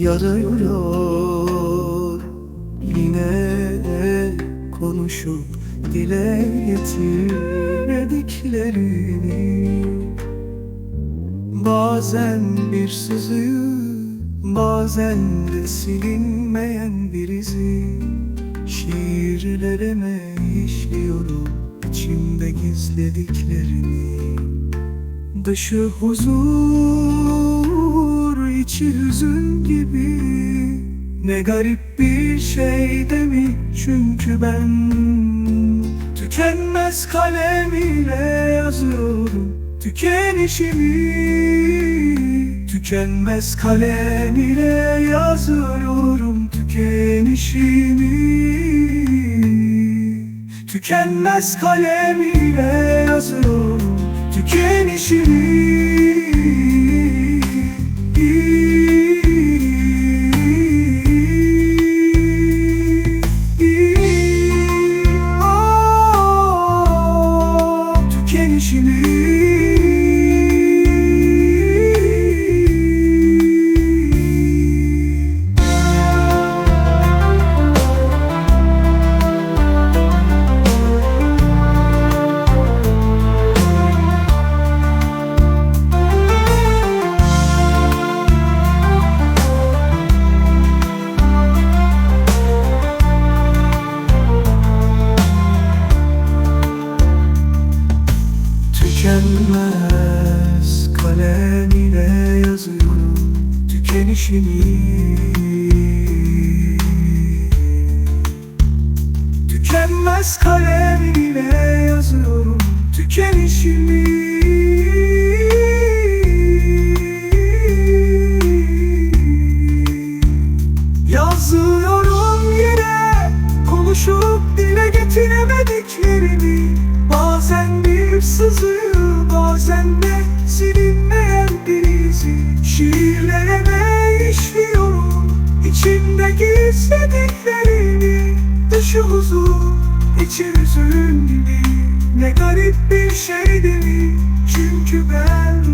yarıyor. Yine konuşup dile getirdiklerini. Bazen bir sızıyı Bazen de silinmeyen bir izi. Şiirlerime işliyorum içimde gizlediklerini. Dışı huzur, içi gibi. Ne garip bir şey de mi çünkü ben. Tükenmez kalem ile yazıyorum tükenişimi. Tükenmez kalem ile yazıyorum tükenişimi. Tükenmez kalem ile yazıyorum tükenişimi Tükenmez kalem ile yazıyorum tükenişimi. Tükenmez kalem ile yazıyorum tükenişimi. Yazıyorum yine konuşup dile getiremediklerimi. Bazen bir sızı bazen de izi Şiirlerime işliyorum içimde gizlediklerimi Dışı huzur içi hüzün gibi. Ne garip bir şey değil çünkü ben